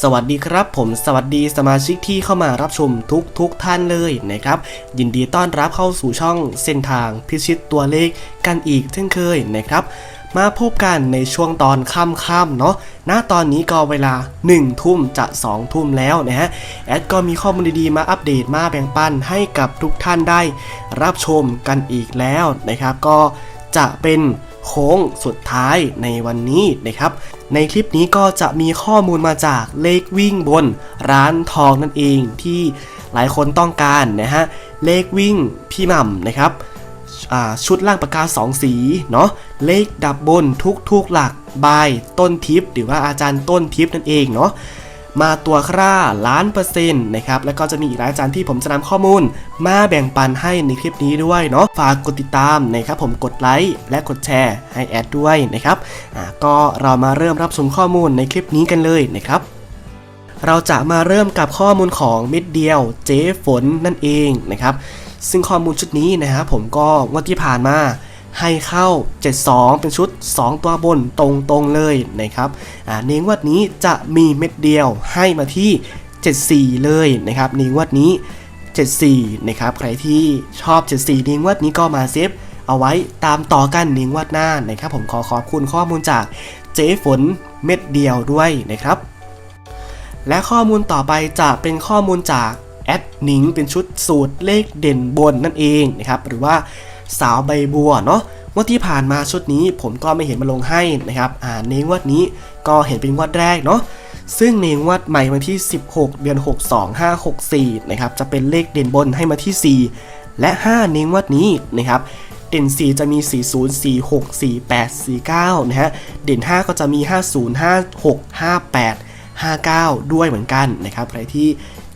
สวัสดีครับ ผมสวัสดีสมาชิกที่เข้ามารับชมทุกทุกท่านเลยนะครับ ยินดีต้อนรับเข้าสู่ช่องเส้นทางพิชิตตัวเลขกันอีกเช่นเคยนะครับ มาพบกันในช่วงตอนค่ำๆเนาะณตอนนี้ก็เวลา 1 ทุ่มจะ 2 ทุ่มแล้วนะฮะแอดก็มีข้อมูลดีๆมาอัปเดตมาแบ่งปันให้กับทุกท่านได้รับชมกันอีกแล้วนะครับ ก็จะเป็น โค้งสุดท้ายในวันนี้นะครับ ในคลิปนี้ก็จะมีข้อมูลมาจากเลขวิ่งบนร้านทองนั่นเองที่หลายคนต้องการนะฮะเลขวิ่งพี่หม่ำนะครับชุดล่างปากกา 2 สีเนาะเลขดับบนทุกทุกๆหลักบายต้นทิปหรือว่าอาจารย์ต้นทิปนั่นเองเนาะ มาตัวคร่าล้านเปอร์เซ็นต์นะครับแล้วก็จะมีอีกหลายอาจารย์ที่ผมจะนำข้อมูล มาแบ่งปันให้ในคลิปนี้ด้วยเนาะฝากกดติดตามนะครับผมกดไลค์และกดแชร์ให้แอดด้วยนะครับอ่าก็เรามาเริ่มรับชมข้อมูลในคลิปนี้กันเลยนะครับเราจะมาเริ่มกับข้อมูลของเม็ดเดียวเจ๊ฝนนั่นเองนะครับซึ่งข้อมูลชุดนี้นะครับผมก็งวดที่ผ่านมา ให้เข้า 72 เป็นชุด 2 ตัวบนตรงๆเลยนะครับอ่าในงวดนี้จะมีเม็ดเดียวให้มาที่ 74 เลยนะครับในงวดนี้ 74 นะครับใครที่ชอบ 74ในงวดนี้ก็มาเซฟเอาไว้ตามต่อกันในงวดหน้านะครับผมขอขอบคุณข้อมูลจากเจ๊ฝนเม็ดเดียวด้วยนะครับ และข้อมูลต่อไปจะเป็นข้อมูลจากแอดหนิงเป็นชุดสูตรเลขเด่นบนนั่นเองนะครับหรือว่า สาวใบบัวเนาะงวดที่ผ่านมาชุดนี้ผมก็ไม่เห็นมาลงให้นะครับอ่าในงวดนี้ก็เห็นเป็นงวดแรกเนาะซึ่งในงวดใหม่วันที่ 16 เดือน 6 2 5 6 4นะครับจะเป็นเลขเด่นบนให้มาที่ 4 และ 5 ในงวดนี้นะครับเด่น 4 จะมี 40 46 48 49 นะฮะ เด่น 5 ก็จะมี 50 56 58 59 ด้วยเหมือนกันนะครับ ใครที่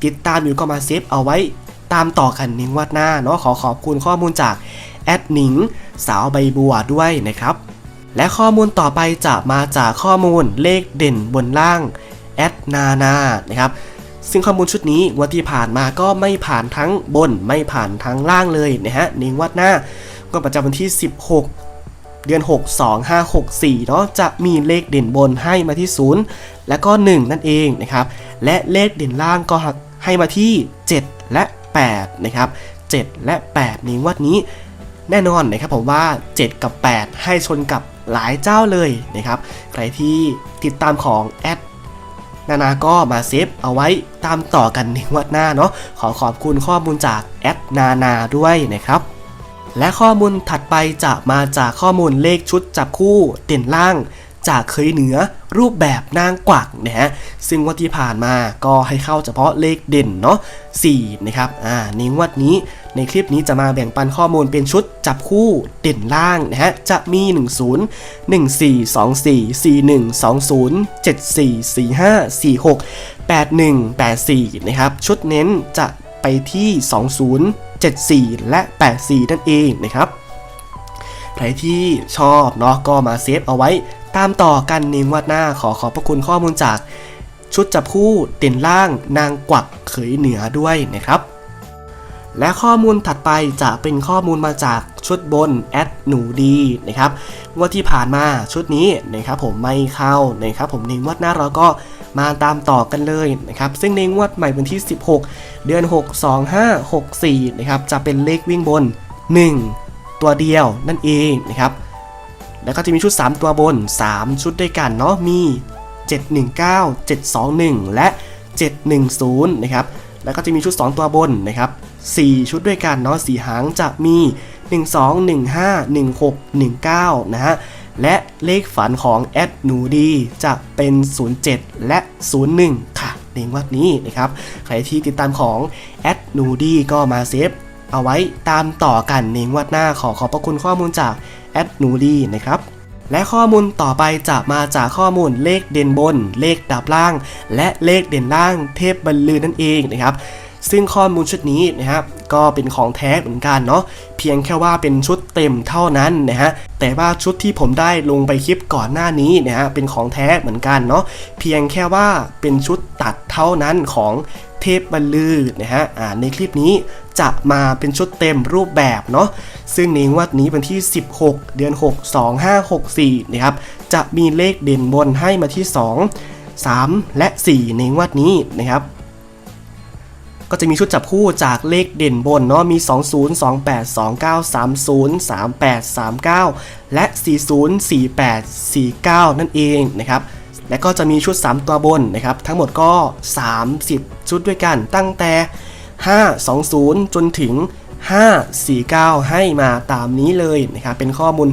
ติดตามอยู่ก็มาเซฟเอาไว้ตามต่อกันในงวัดหน้าเนาะ ขอขอบคุณข้อมูลจาก แอดหนิง สาวใบบัวด้วยนะครับ และข้อมูลต่อไปจะมาจากข้อมูลเลขเด่นบนล่างแอดนานานะครับซึ่งข้อมูลชุดนี้งวันที่ผ่านมาก็ไม่ผ่านทั้งบนไม่ผ่านทั้งล่างเลยนะฮะในงวัดหน้าก็ประจำวันที่ 16เดือน 6 2 5 6 4 เนาะจะมีเลขเด่นบนให้มาที่ 0 และก็ 1 นั่นเองนะครับ และเลขเด่นล่างก็ให้มาที่ 7 และ 8 นะครับ 7 และ 8 ในงวดนี้ แน่นอนนะครับผมว่า 7 กับ 8 ให้ชนกับหลายเจ้าเลยนะครับ ใครที่ติดตามของแอดนานาก็มาเซฟเอาไว้ตามต่อกันในวัดหน้าเนาะขอขอบคุณข้อมูลจากแอดนานาด้วยนะครับ และข้อมูลถัดไปจะมาจากข้อมูลเลขชุดจับคู่เด่นล่าง จากเคยเหนือรูปแบบนางกวักนะฮะซึ่งวันที่ผ่านมาก็ให้เข้าเฉพาะเลขเด่นเนาะ4นะครับอ่าในงวดนี้ในคลิปนี้จะมาแบ่งปันข้อมูลเป็นชุดจับคู่เด่นล่างนะฮะจะมี 10 14 24 41 20 74 45 46 81 84นะครับชุดเน้นจะไปที่ 20 74 และ 84 นั่นเองนะครับ ใครที่ชอบเนาะก็มาเซฟเอาไว้ ตามต่อกันในงวดหน้าขอขอบพระคุณข้อมูลจาก ชุดจับคู่เด่นล่างนางกวักเขยเหนือด้วยนะครับ และข้อมูลถัดไปจะเป็นข้อมูลมาจากชุดบนแอดหนูดีนะครับงวดที่ผ่านมาชุดนี้นะครับผมไม่เข้านะครับผมในงวดหน้าเราก็มาตามต่อกันเลยนะครับซึ่งในงวดใหม่วันที่ 16 เดือน 6 2 5 6 4นะครับจะเป็นเลขวิ่งบน 1 ตัวเดียวนั่นเองนะครับ แล้วก็จะมีชุด 3 ตัวบน 3 ชุดด้วยกันเนาะมี 719 721 และ 710 นะครับ แล้วก็จะมีชุด 2 ตัวบนนะครับ 4 ชุดด้วยกันเนาะ4หางจะมี 12 15 16 19 นะฮะ และเลขฝันของแอดหนูดีจะเป็น 07 และ 01 ค่ะในงวัดนี้นะครับ ใครที่ติดตามของแอดหนูดีก็มาเซฟ เอาไว้ตามต่อกันในงวดหน้าขอขอบพระคุณข้อมูลจากแอดนูดีนะครับและข้อมูลต่อไปจะมาจากข้อมูลเลขเด่นบน เลขดับล่าง และเลขเด่นล่างเทพบรรลือนั่นเองนะครับ ซึ่งข้อมูลชุดนี้นะครับ ก็เป็นของแท้เหมือนกันเนาะเพียงแค่ว่าเป็นชุดเต็มเท่านั้นนะฮะแต่ว่าชุดที่ผมได้ลงไปคลิปก่อนหน้านี้นะฮะเป็นของแท้เหมือนกันเนาะเพียงแค่ว่าเป็นชุดตัดเท่านั้นของเทพบรรลือนะฮะในคลิปนี้จะมาเป็นชุดเต็มรูปแบบเนาะซึ่งในงวดนี้วันที่ 16 เดือน 6 2564นะครับจะมีเลขเด่นบนให้มาที่ 2 3 และ 4 ในงวดนี้นะครับ ก็จะมีชุดจับคู่จากเลขเด่นบนเนาะมี 20 28 29 30 38 39 และ 40 48 49 นั่นเองนะครับและก็จะมีชุด 3 ตัวบนนะครับทั้งหมดก็ 30 ชุดด้วยกันตั้งแต่ 520 จนถึง 549 ให้มาตามนี้เลยนะครับเป็นข้อมูล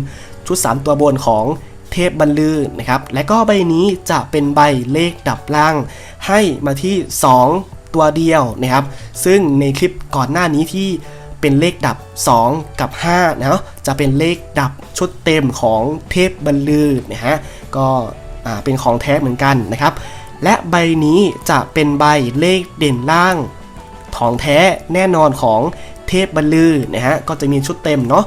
ชุด 3 ตัวบนของเทพบรรลือนะครับและก็ใบนี้จะเป็นใบเลขดับล่าง ให้มาที่ 2 ตัวเดียวนะครับ ซึ่งในคลิปก่อนหน้านี้ที่เป็นเลขดับ 2 กับ5นะจะเป็นเลขดับชุดเต็มของเทพบรรลือนะฮะก็เป็นของแท้เหมือนกันนะครับ และใบนี้จะเป็นใบเลขเด่นล่างของแท้แน่นอนของเทพบรรลือนะฮะก็จะมีชุดเต็มเนาะ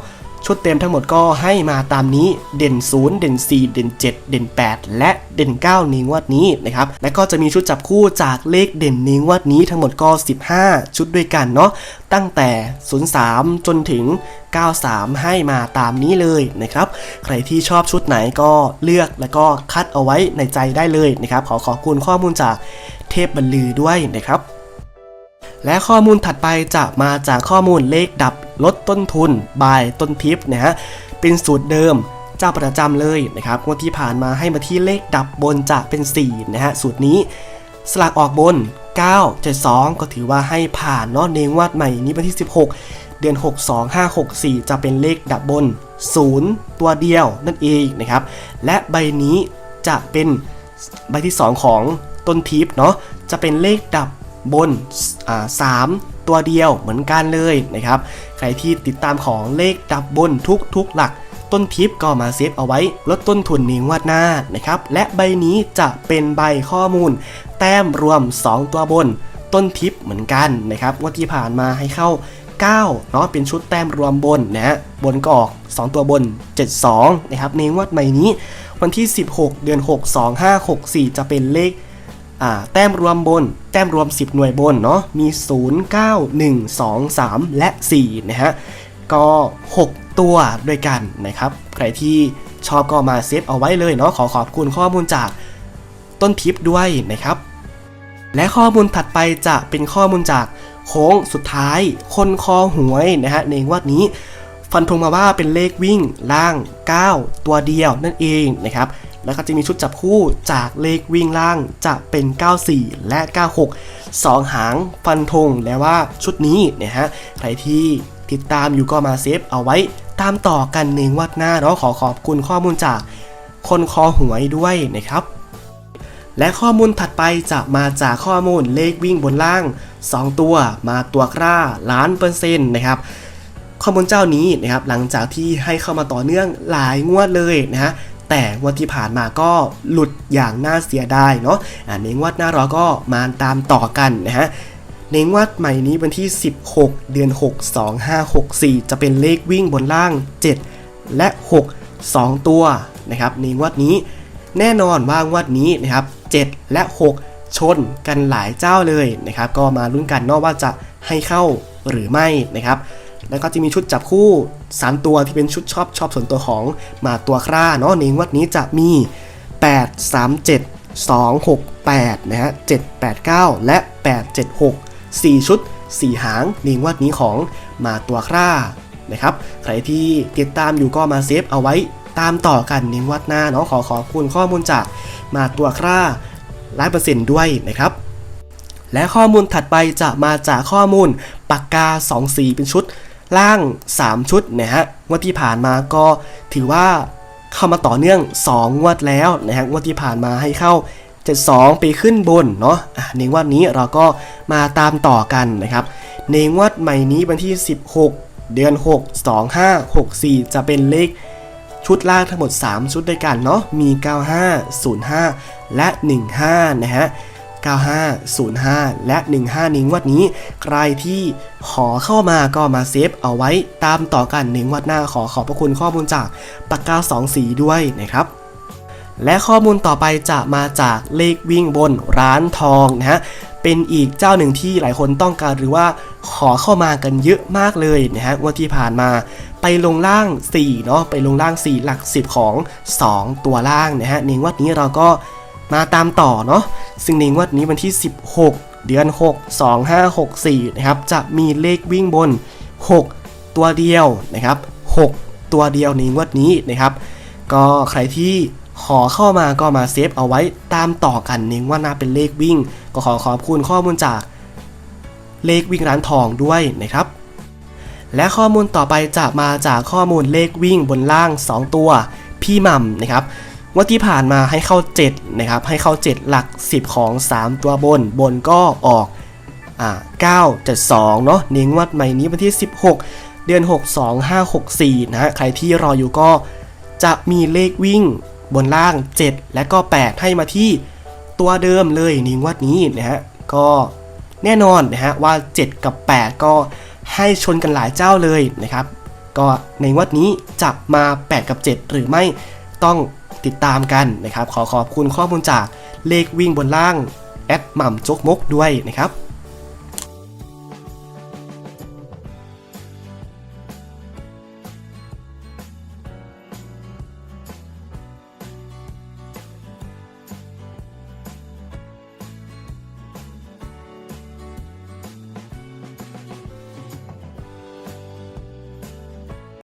ชุดเต็มทั้งหมดก็ให้มาตามนี้เด่น 0 เด่น 4 เด่น 7 เด่น 8 และเด่น 9 ในงวดนี้นะครับและก็จะมีชุดจับคู่จากเลขเด่นในงวดนี้ทั้งหมดก็ 15 ชุดด้วยกันเนาะตั้งแต่ 03 จนถึง 93 ให้มาตามนี้เลยนะครับใครที่ชอบชุดไหนก็เลือกแล้วก็คัดเอาไว้ในใจได้เลยนะครับขอขอบคุณข้อมูลจากเทพบรรลือด้วยนะครับและข้อมูลถัดไปจะมาจากข้อมูลเลขดับ ลดต้นทุนบายต้นทิปนะฮะเป็นสูตรเดิมเจ้าประจำเลยนะครับงวดที่ผ่านมาให้มาที่เลขดับบนจะเป็น4นะฮะสูตรนี้สลากออกบน 9 7 2 ก็ถือว่าให้ผ่านเนาะในงวดใหม่นี้วันที่ 16 เดือน 6 2 5 6 4 จะเป็นเลขดับบน 0 ตัวเดียวนั่นเองนะครับ และใบนี้จะเป็นใบที่ 2 ของต้นทิปเนาะจะเป็นเลขดับ บนสามตัวเดียวเหมือนกันเลยนะครับ ใครที่ติดตามของเลขดับบนทุกทุกๆหลักต้นทิปก็มาเซฟเอาไว้ ลดต้นทุนในงวัดหน้านะครับ และใบนี้จะเป็นใบข้อมูล แต้มรวม 2 ตัวบน ต้นทิปเหมือนกันนะครับงวดที่ผ่านมาให้เข้า 9 เนาะเป็นชุดแต้มรวมบนนะฮะบนก็ออก 2 ตัวบน 72 นะครับในงวัดใหม่นี้ วันที่ 16 เดือน 6 2 5 6 4 จะเป็นเลข แต้มรวมบน แต้มรวม 10 หน่วยบนเนาะมี 0 9 1 2 3 และ 4 นะฮะ ก็ 6 ตัวด้วยกันนะครับ ใครที่ชอบก็มาเซฟเอาไว้เลยเนาะขอขอบคุณข้อมูลจากต้นทิปด้วยนะครับ และข้อมูลถัดไปจะเป็นข้อมูลจากโค้งสุดท้าย คนคอหวยนะฮะในงวดนี้ ฟันธงมาว่าเป็นเลขวิ่งล่าง 9 ตัวเดียวนั่นเองนะครับ แล้วก็จะมีชุดจับคู่จากเลขวิ่งล่างจะเป็น 94 และ 96 2 หางฟันธงแล้วว่าชุดนี้เนี่ยฮะใครที่ติดตามอยู่ก็มาเซฟเอาไว้ตามต่อกันในงวัดหน้าเนาะขอขอบคุณข้อมูลจากคนคอหวยด้วยนะครับ และข้อมูลถัดไปจะมาจากข้อมูลเลขวิ่งบนล่าง 2 ตัวมาตัวกล้าล้านเปอร์เซ็นต์นะครับข้อมูลเจ้านี้นะครับหลังจากที่ให้เข้ามาต่อเนื่องหลายงวดเลยนะฮะ แต่งวดที่ผ่านมาก็หลุดอย่างน่าเสียดายเนาะอ่าในงวดหน้าเราก็มาตามต่อกันนะฮะในงวดใหม่นี้วันที่ 16 เดือน 6 2 5 6 4 จะเป็นเลขวิ่งบนล่าง 7 และ 6 2 ตัวนะครับในงวดนี้แน่นอนว่างวดนี้นะครับ 7 และ 6 ชนกันหลายเจ้าเลยนะครับ ก็มาลุ้นกันเนาะว่าจะให้เข้าหรือไม่นะครับ แล้วก็จะมีชุดจับคู่ 3 ตัวที่เป็นชุดชอบชอบส่วนตัวของมาตัวคร่าเนาะในงวดนี้จะมี 8 3 7 2 6 8นะฮะ7 8 9 และ 8 7 6 4 ชุด 4 หางในงวดนี้ของมาตัวคร่านะครับใครที่ติดตามอยู่ก็มาเซฟเอาไว้ตามต่อกันในงวดหน้าเนาะขอขอบคุณข้อมูลจากมาตัวคร่าร้อยเปอร์เซ็นต์ด้วยนะครับและข้อมูลถัดไปจะมาจากข้อมูลปากกา 2 สีเป็นชุด ล่าง 3 ชุดนะฮะงวดที่ผ่านมาก็ถือว่าเข้ามาต่อเนื่อง 2 งวดแล้วนะฮะงวดที่ผ่านมาให้เข้า 72 ไปขึ้นบนเนาะอะในงวดนี้เราก็มาตามต่อกันนะครับในงวดใหม่นี้วันที่ 16 เดือน 6 2 5 6 4 จะเป็นเลขชุดล่างทั้งหมด 3 ชุดด้วยกันเนาะมี 95 05 และ 15 นะฮะ 95 05 และ 15นิ้งวัดนี้ ใครที่ขอเข้ามาก็มาเซฟเอาไว้ตามต่อกันนิ้งวัดหน้าขอขอบพระคุณข้อมูลจากปากกา2สีด้วยนะครับและข้อมูลต่อไปจะมาจากเลขวิ่งบนร้านทองนะฮะ เป็นอีกเจ้าหนึ่งที่หลายคนต้องการหรือว่าขอเข้ามากันเยอะมากเลยนะฮะวันที่ผ่านมา ไปลงล่าง4เนาะไปลงล่าง 4 หลัก 10 ของ 2 ตัวล่างนะฮะในวัดนี้เราก็ มาตามต่อเนาะซึ่งในงวัดนี้วันที่ 16 เดือน 6 2 5 6 4 นะครับ จะมีเลขวิ่งบน 6 ตัวเดียวนะครับ 6 ตัวเดียวในงวดนี้นะครับ ก็ใครที่ขอเข้ามาก็มาเซฟเอาไว้ตามต่อกันเน้นว่าน่าเป็นเลขวิ่ง ก็ขอขอบคุณข้อมูลจากเลขวิ่งร้านทองด้วยนะครับ และข้อมูลต่อไปจะมาจากข้อมูลเลขวิ่งบนล่าง 2 ตัว พี่หม่ำนะครับ ว่าที่ผ่านมาให้เข้า 7 นะครับ ให้เข้า 7 หลัก 10 ของ 3 ตัวบน บนก็ออกอ่า9 7 2 เนาะเน้นงวัดใหม่นี้วันที่ 16 เดือน 6 2 5 6 4 นะฮะ ใครที่รออยู่ก็จะมีเลขวิ่งบนล่าง 7 และก็ 8 ให้มาที่ตัวเดิมเลยในงวัดนี้นะฮะ ก็แน่นอนนะฮะว่า 7 กับ 8 ก็ให้ชนกันหลายเจ้าเลยนะครับ ก็ในวัดนี้จะมา 8 กับ 7 หรือไม่ต้อง ติดตามกันนะครับ ขอขอบคุณข้อมูลจากเลขวิ่งบนล่างแอดหม่ำจกมกด้วยนะครับ